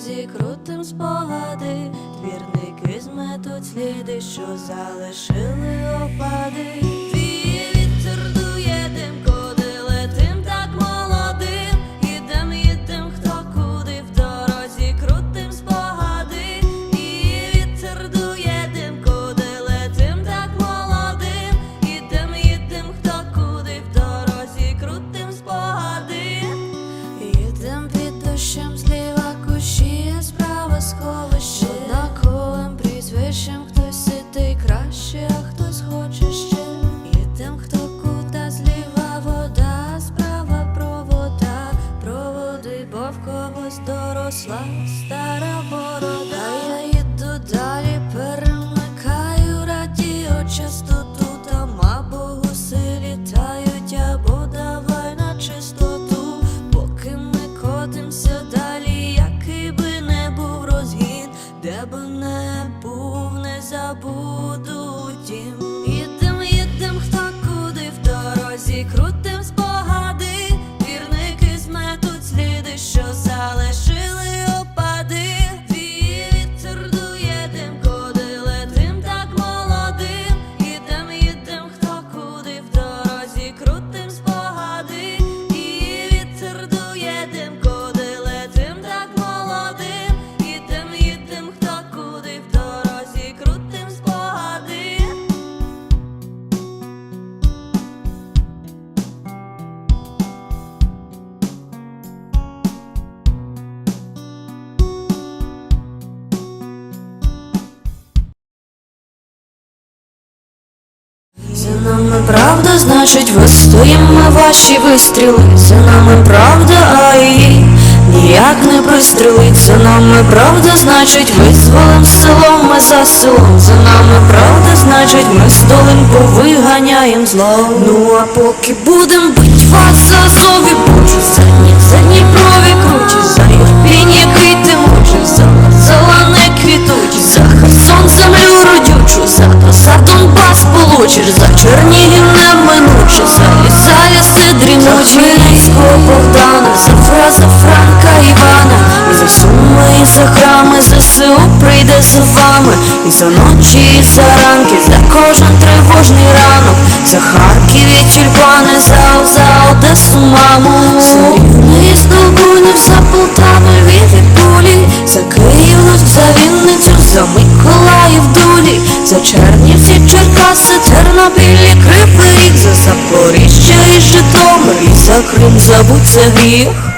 дорозі крутим спогади, двірники зметуть сліди, що залишили опади. Доросла стара борода. Я їду далі, перемикаю радіо. Частоту Там або гуси літають, або давай на чистоту. Поки ми котимся далі, який би не був розгін, де би не був, не забуду правда, значить вистоїмо ваші вистріли. За нами правда, а її ніяк не пристрелить. За нами правда, значить визволим селом ми за селом. За нами правда, значить ми столим повиганяєм зло. Ну а поки будем бить вас за зові за суми, і за храми, ЗСУ прийде за вами, і за ночі, і за ранки, за кожен тривожний ранок, за Харків і тюльпани, за, за Одесу, маму, за і Здолбунів, за Полтави, від і пулі, за Київ, за Вінницю, за Миколаїв, Дулі, за Чернівці, Черкаси, Тернопіль, і Кривий Ріг, за Запоріжжя і Житомир, і за Крим, забудь це гріх.